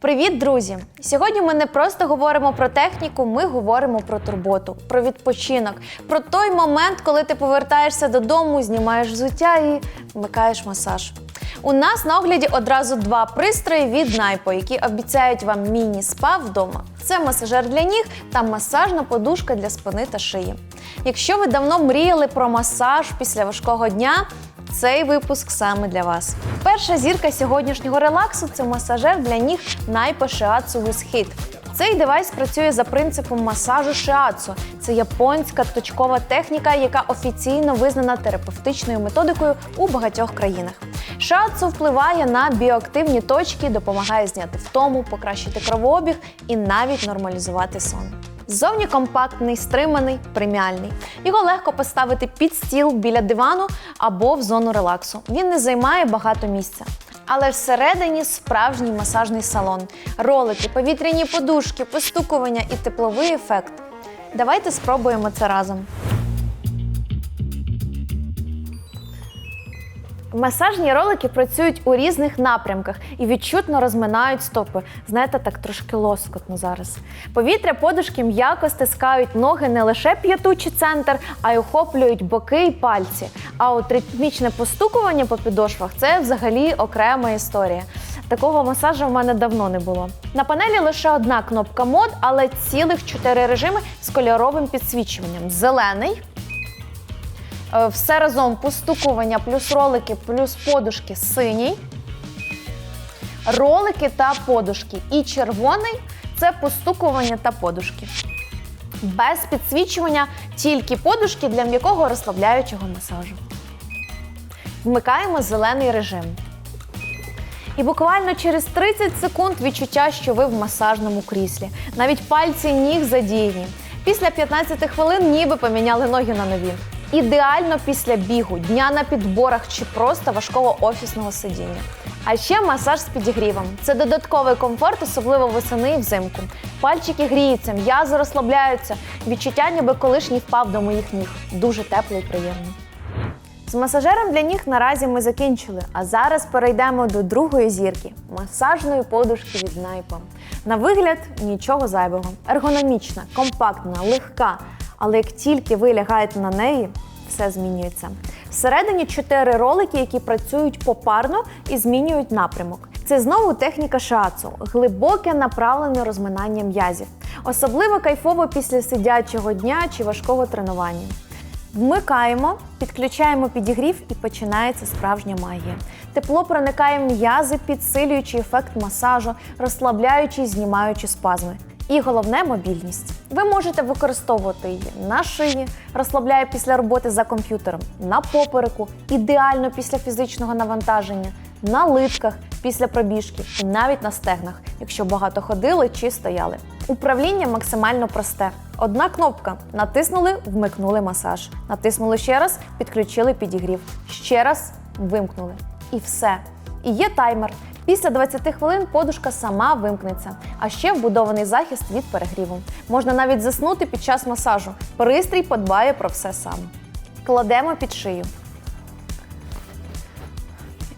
Привіт, друзі! Сьогодні ми не просто говоримо про техніку, ми говоримо про турботу, про відпочинок, про той момент, коли ти повертаєшся додому, знімаєш взуття і вмикаєш масаж. У нас на огляді одразу два пристрої від Найпо, які обіцяють вам міні-спа вдома. Це масажер для ніг та масажна подушка для спини та шиї. Якщо ви давно мріяли про масаж після важкого дня, цей випуск саме для вас. Перша зірка сьогоднішнього релаксу це масажер для ніг Найпо Shiatsu with Цей девайс працює за принципом масажу шиацу. Це японська точкова техніка, яка офіційно визнана терапевтичною методикою у багатьох країнах. Шиацу впливає на біоактивні точки, допомагає зняти втому, покращити кровообіг і навіть нормалізувати сон. Ззовні компактний, стриманий, преміальний. Його легко поставити під стіл біля дивану або в зону релаксу. Він не займає багато місця. Але всередині справжній масажний салон, ролики, повітряні подушки, постукування і тепловий ефект. Давайте спробуємо це разом. Масажні ролики працюють у різних напрямках і відчутно розминають стопи. Знаєте, так трошки лоскотно зараз. Повітря подушки м'яко стискають ноги не лише п'яту чи центр, а й охоплюють боки і пальці. А от ритмічне постукування по підошвах це взагалі окрема історія. Такого масажу в мене давно не було. На панелі лише одна кнопка мод, але цілих чотири режими з кольоровим підсвічуванням: зелений. Е, Все разом постукування, плюс ролики, плюс подушки синій. Ролики та подушки. І червоний це постукування та подушки. Без підсвічування тільки подушки для м'якого розслабляючого масажу. Вмикаємо зелений режим. І буквально через 30 секунд відчуття, що ви в масажному кріслі. Навіть пальці ніг задіяні. Після 15 хвилин ніби поміняли ноги на нові. Ідеально після бігу, дня на підборах чи просто важкого офісного сидіння. А ще масаж з підігрівом. Це додатковий комфорт, особливо восени і взимку. Пальчики гріються, м'язи розслабляються. Відчуття, ніби колишній впав до моїх ніг. Дуже тепло і приємно. З масажером для ніг наразі ми закінчили, а зараз перейдемо до другої зірки масажної подушки від Найпа. На вигляд нічого зайвого. Ергономічна, компактна, легка. Але як тільки ви лягаєте на неї, все змінюється. Всередині чотири ролики, які працюють попарно і змінюють напрямок. Це знову техніка шиацу – глибоке направлене розминання м'язів. Особливо кайфово після сидячого дня чи важкого тренування. Вмикаємо, підключаємо підігрів і починається справжня магія. Тепло проникає в м'язи, підсилюючи ефект масажу, розслабляючи і знімаючи спазми. І головне мобільність. Ви можете використовувати її на шиї, розслабляє після роботи за комп'ютером, на попереку, ідеально після фізичного навантаження, на литках після пробіжки і навіть на стегнах, якщо багато ходили чи стояли. Управління максимально просте. Одна кнопка. Натиснули, вмикнули масаж. Натиснули ще раз, підключили підігрів. Ще раз вимкнули. І все. І є таймер. Після 20 хвилин подушка сама вимкнеться, а ще вбудований захист від перегріву. Можна навіть заснути під час масажу. Пристрій подбає про все сам. Кладемо під шию.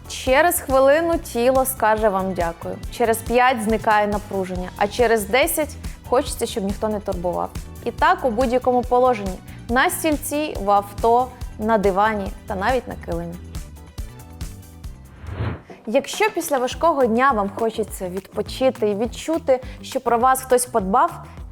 Через хвилину тіло скаже вам дякую. Через 5 зникає напруження, а через 10 хочеться, щоб ніхто не турбував. І так у будь-якому положенні: на стільці, в авто, на дивані та навіть на килимі. Якщо після важкого дня вам хочеться відпочити і відчути, що про вас хтось подбав,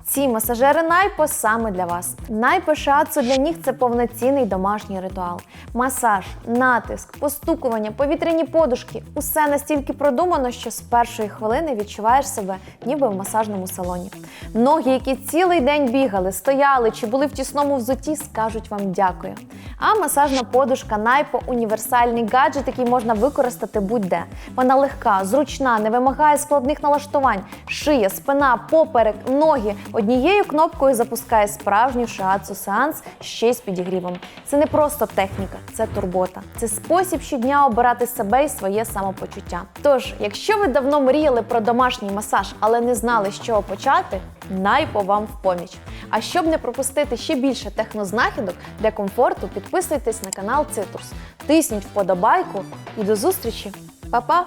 ці масажери Найпо саме для вас. Найпо шиацу для ніг це повноцінний домашній ритуал. Масаж, натиск, постукування, повітряні подушки усе настільки продумано, що з першої хвилини відчуваєш себе ніби в масажному салоні. Ноги, які цілий день бігали, стояли чи були в тісному взуті, скажуть вам дякую. А масажна подушка Найпо універсальний гаджет, який можна використати будь-де. Вона легка, зручна, не вимагає складних налаштувань. Шия, спина, поперек, ноги однією кнопкою запускає справжню шиацу сеанс ще й з підігрівом. Це не просто техніка, це турбота. Це спосіб щодня обирати себе і своє самопочуття. Тож, якщо ви давно мріяли про домашній масаж, але не знали, з чого почати, найпо вам в поміч. А щоб не пропустити ще більше технознахідок для комфорту, підписуйтесь на канал Цитрус, тисніть вподобайку і до зустрічі! Па-па!